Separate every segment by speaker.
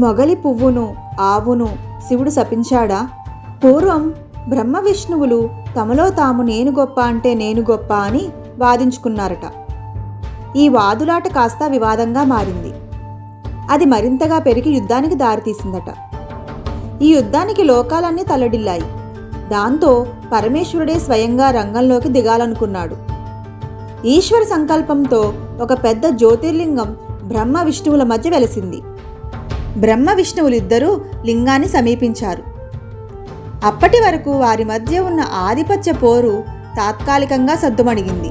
Speaker 1: మొగలి పువ్వును ఆవును శివుడు శపించాడా? పూర్వం బ్రహ్మ విష్ణువులు తమలో తాము నేను గొప్ప అంటే నేను గొప్ప అని వాదించుకున్నారట. ఈ వాదులాట కాస్త వివాదంగా మారింది. అది మరింతగా పెరిగి యుద్ధానికి దారితీసిందట. ఈ యుద్ధానికి లోకాలన్నీ తల్లడిల్లాయి. దాంతో పరమేశ్వరుడే స్వయంగా రంగంలోకి దిగాలనుకున్నాడు. ఈశ్వర సంకల్పంతో ఒక పెద్ద జ్యోతిర్లింగం బ్రహ్మ విష్ణువుల మధ్య వెలసింది. బ్రహ్మ విష్ణువులిద్దరూ లింగాన్ని సమీపించారు. అప్పటి వరకు వారి మధ్య ఉన్న ఆధిపత్య పోరు తాత్కాలికంగా సద్దుమణిగింది.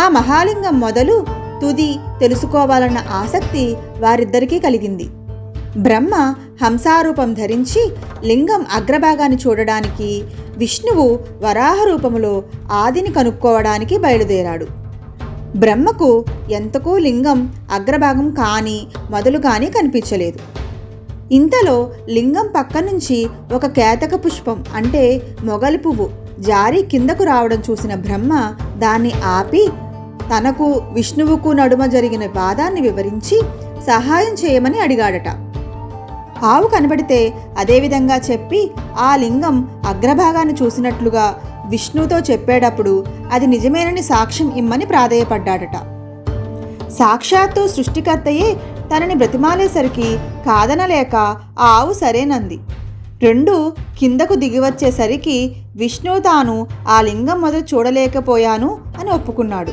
Speaker 1: ఆ మహాలింగం మొదలు తుది తెలుసుకోవాలన్న ఆసక్తి వారిద్దరికీ కలిగింది. బ్రహ్మ హంసారూపం ధరించి లింగం అగ్రభాగాన్ని చూడడానికి విష్ణువు వరాహ రూపములో ఆదిని కనుక్కోవడానికి బయలుదేరాడు. బ్రహ్మకు ఎంతకూ లింగం అగ్రభాగం కానీ మొదలు కానీ కనిపించలేదు. ఇంతలో లింగం పక్క నుంచి ఒక కేతక పుష్పం అంటే మొగలి పువ్వు జారి కిందకు రావడం చూసిన బ్రహ్మ దాన్ని ఆపి తనకు విష్ణువుకు నడుమ జరిగిన వాదాన్ని వివరించి సహాయం చేయమని అడిగాడట. ఆవు కనబడితే అదేవిధంగా చెప్పి ఆ లింగం అగ్రభాగాన్ని చూసినట్లుగా విష్ణుతో చెప్పేటప్పుడు అది నిజమేనని సాక్ష్యం ఇమ్మని ప్రాధేయపడ్డాడట. సాక్షాత్తు సృష్టికర్తయే తనని బ్రతిమాలేసరికి కాదనలేక ఆ ఆవు సరేనంది. రెండు కిందకు దిగివచ్చేసరికి విష్ణువు తాను ఆ లింగం మొదలు చూడలేకపోయాను అని ఒప్పుకున్నాడు.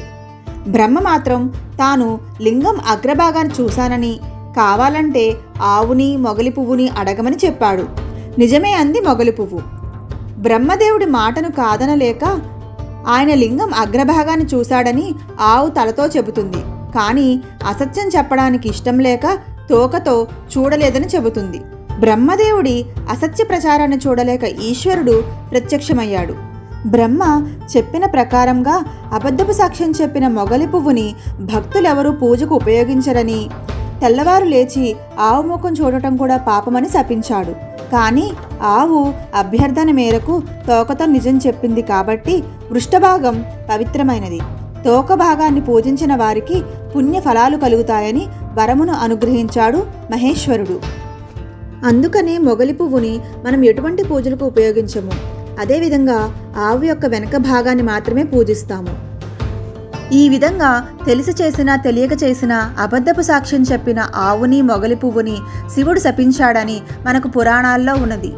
Speaker 1: బ్రహ్మ మాత్రం తాను లింగం అగ్రభాగాన్ని చూశానని కావాలంటే ఆవుని మొగలి పువ్వుని అడగమని చెప్పాడు. నిజమే అంది మొగలి పువ్వు. బ్రహ్మదేవుడి మాటను కాదనలేక ఆయన లింగం అగ్రభాగాన్ని చూశాడని ఆవు తలతో చెబుతుంది. కానీ అసత్యం చెప్పడానికి ఇష్టం లేక తోకతో చూడలేదని చెబుతుంది. బ్రహ్మదేవుడి అసత్య ప్రచారాన్ని చూడలేక ఈశ్వరుడు ప్రత్యక్షమయ్యాడు. బ్రహ్మ చెప్పిన ప్రకారంగా అబద్ధపు సాక్ష్యం చెప్పిన మొగలి పువ్వుని భక్తులెవరూ పూజకు ఉపయోగించరని తెల్లవారు లేచి ఆవు ముఖం చూడటం కూడా పాపమని శపించాడు. కానీ ఆవు అభ్యర్థన మేరకు తోకతో నిజం చెప్పింది కాబట్టి పృష్ఠభాగం పవిత్రమైనది. తోక భాగాన్ని పూజించిన వారికి పుణ్య ఫలాలు కలుగుతాయని వరమును అనుగ్రహించాడు మహేశ్వరుడు. అందుకనే మొగలి పువ్వుని మనం ఎటువంటి పూజలకు ఉపయోగించము. అదేవిధంగా ఆవు యొక్క వెనక భాగాన్ని మాత్రమే పూజిస్తాము. ఈ విధంగా తెలిసి చేసినా తెలియక చేసిన అబద్ధపు సాక్ష్యం చెప్పిన ఆవుని మొగలి పువ్వుని శివుడు శపించాడని మనకు పురాణాల్లో ఉన్నది.